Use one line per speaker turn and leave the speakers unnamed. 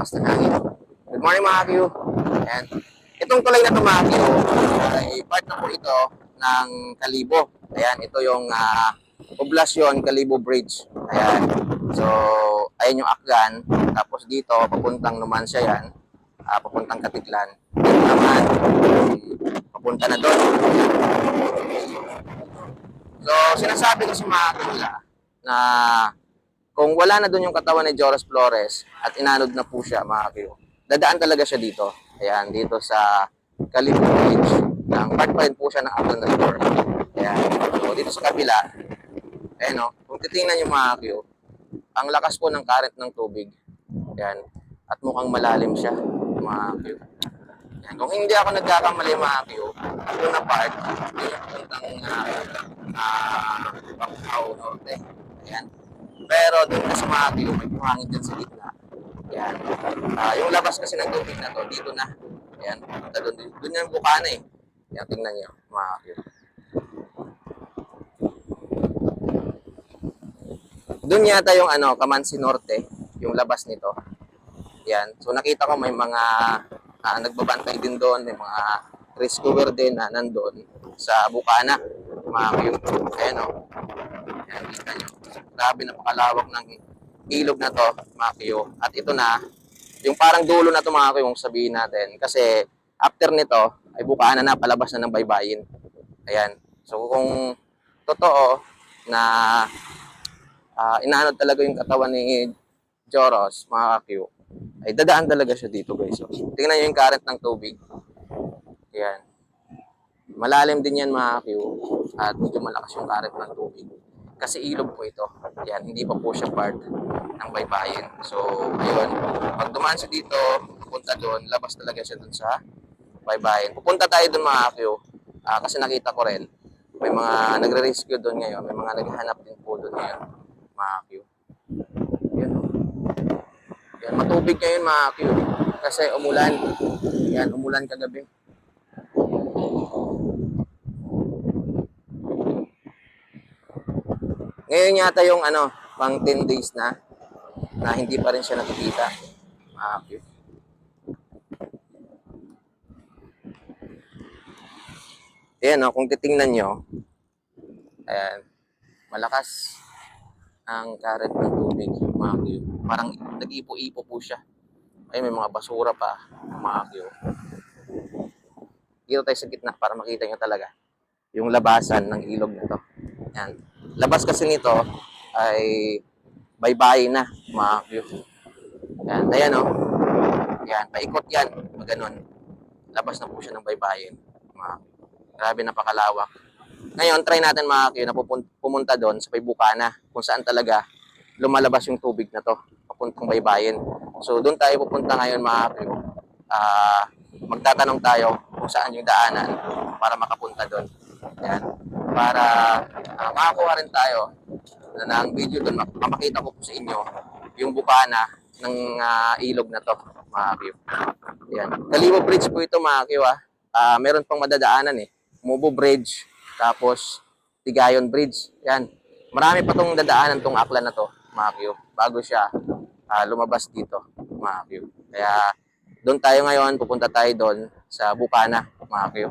lakas ng hangin. Good morning mga Q. Ayan. Itong tulay na ito mga ay part na po ito ng Kalibo. Ayan, ito yung ah, Poblasyon Kalibo Bridge. Ayan. So, ayan yung Akgan. Tapos dito, papuntang Numancia yan. ah, papuntang Katiklan. Dito naman, papunta na doon. So, sinasabi ko sa mga kanila na kung wala na doon yung katawan ni Joros Flores at inanod na po siya, mga kayo, dadaan talaga siya dito. Ayan, dito sa Calibo Bridge. Ang part pa rin po siya ng Aklan River. Ayan. So, dito sa kabila, ayan o, kung titingnan yung mga kayo, ang lakas po ng current ng tubig. Ayan. At mukhang malalim siya, mga kayo. Ayan. Kung hindi ako nagkakamali, mga kayo, ito na part, yung puntang uh, uh, Bangkao Norte. Ayan. Pero na sa mga kayo, may buhangin dyan sa gitna. Ayan. Ah, yung labas kasi ng tubig na to, dito na. Ayan. Punta doon, doon yung bukana eh. Ayan, tingnan nyo, mga kayo. Doon yata yung ano, Kamansi Norte, yung labas nito. Yan. So nakita ko may mga ah, nagbabantay din doon, may mga rescuer din na nandun sa Bukana. Mga kayo. Ayan o. Ayan, kita nyo. Ng ilog na to, mga kayo. At ito na, yung parang dulo na to mga kayo, kung sabihin natin. Kasi after nito, ay Bukana na, palabas na ng baybayin. Ayan. So kung totoo na ah inaanod talaga yung katawan ni Joros, mga kakyo, ay dadaan talaga siya dito guys. So, tingnan nyo yung current ng tubig. Yan. Malalim din yan mga kakyo at medyo malakas yung current ng tubig. Kasi ilog po ito. Yan, hindi pa po siya part ng baybayin. So, ayun. Pag dumaan siya dito, pupunta doon, labas talaga siya doon sa baybayin. Pupunta tayo doon mga kakyo. Ah, kasi nakita ko rin, may mga nagre-rescue doon ngayon, may mga naghahanap din po doon ngayon, mga Q. Yan. oh. Yan, matubig ngayon mga Q. Kasi umulan. Yan, umulan kagabi. Ngayon yata yung ano, pang 10 days na, na hindi pa rin siya nakikita. Q. Ayan, oh, kung titingnan nyo, ayan, malakas ang current ng tubig, mga. Parang nag-ipo-ipo po siya. Ay, may mga basura pa, mga Q. Dito tayo sa gitna para makita nyo talaga yung labasan ng ilog na to. Ayan. Labas kasi nito ay baybayin na, mga Q. Ayan, ayan o. Ayan, paikot yan. Maganon. Labas na po siya ng baybayin, mga. Grabe, napakalawak. Ngayon, try natin mga kayo na pumunta doon sa Paybukana kung saan talaga lumalabas yung tubig na to papuntang baybayin. So, doon tayo pupunta ngayon mga kayo. Ah, magtatanong tayo kung saan yung daanan para makapunta doon. Yan. Para ah, makakuha rin tayo na ng video doon, makita ko po sa inyo yung bukana ng ah, ilog na to, mga kayo. Yan. Bridge po ito, mga kayo, ah. Ah, meron pang madadaanan eh. Mubo Bridge, tapos Tigayon Bridge. Yan. Marami pa tong dadaanan tong aklan na to, mga kayo, bago siya ah, lumabas dito, mga kayo. Kaya doon tayo ngayon, pupunta tayo doon sa Bukana, mga kayo.